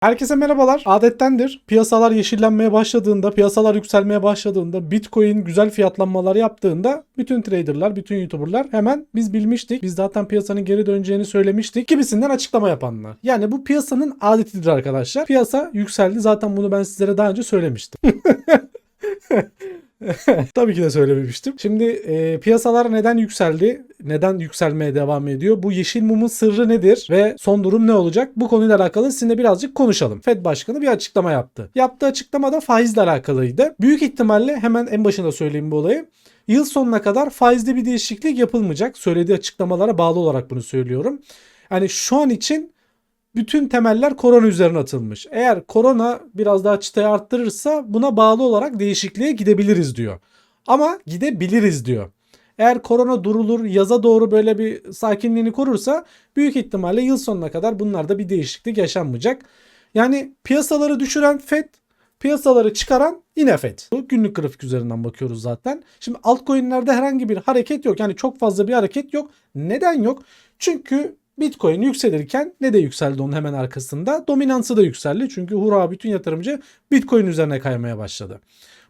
Herkese merhabalar. Adettendir. Piyasalar yeşillenmeye başladığında, piyasalar yükselmeye başladığında, Bitcoin güzel fiyatlanmalar yaptığında bütün traderlar, bütün YouTuber'lar hemen biz bilmiştik. Biz zaten piyasanın geri döneceğini söylemiştik gibisinden açıklama yapanlar. Yani bu piyasanın adetidir arkadaşlar. Piyasa yükseldi. Zaten bunu ben sizlere daha önce söylemiştim. Tabii ki de söylememiştim. Şimdi e, piyasalar neden yükseldi? Neden yükselmeye devam ediyor? Bu yeşil mumun sırrı nedir? Ve son durum ne olacak? Bu konuyla alakalı sizinle birazcık konuşalım. Fed Başkanı bir açıklama yaptı. Yaptığı açıklama da faizle alakalıydı. Büyük ihtimalle hemen en başında söyleyeyim bu olayı. Yıl sonuna kadar faizde bir değişiklik yapılmayacak. Söylediği açıklamalara bağlı olarak bunu söylüyorum. Yani şu an için bütün temeller korona üzerine atılmış. Eğer korona biraz daha çıtayı arttırırsa buna bağlı olarak değişikliğe gidebiliriz diyor. Ama gidebiliriz diyor. Eğer korona durulur, yaza doğru böyle bir sakinliğini korursa büyük ihtimalle yıl sonuna kadar bunlarda bir değişiklik yaşanmayacak. Yani piyasaları düşüren FED, piyasaları çıkaran yine FED. Günlük grafik üzerinden bakıyoruz zaten. Şimdi altcoin'lerde herhangi bir hareket yok. Yani çok fazla bir hareket yok. Neden yok? Çünkü Bitcoin yükselirken ne de yükseldi onun hemen arkasında? Dominansı da yükseldi. Çünkü hurra bütün yatırımcı Bitcoin üzerine kaymaya başladı.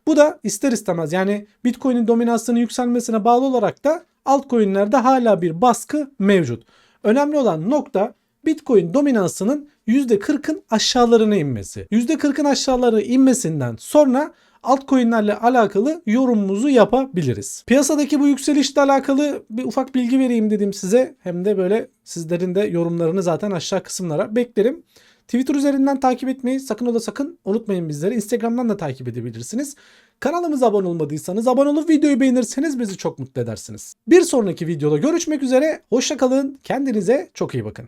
Bu da ister istemez yani Bitcoin'in dominansının yükselmesine bağlı olarak da altcoin'lerde hala bir baskı mevcut. Önemli olan nokta Bitcoin dominansının %40'ın aşağılarına inmesi. %40'ın aşağıları inmesinden sonra altcoin'lerle alakalı yorumumuzu yapabiliriz. Piyasadaki bu yükselişle alakalı bir ufak bilgi vereyim dedim size. Hem de böyle sizlerin de yorumlarını zaten aşağı kısımlara beklerim. Twitter üzerinden takip etmeyi sakın ola sakın unutmayın bizleri. Instagram'dan da takip edebilirsiniz. Kanalımıza abone olmadıysanız abone olup videoyu beğenirseniz bizi çok mutlu edersiniz. Bir sonraki videoda görüşmek üzere. Hoşçakalın. Kendinize çok iyi bakın.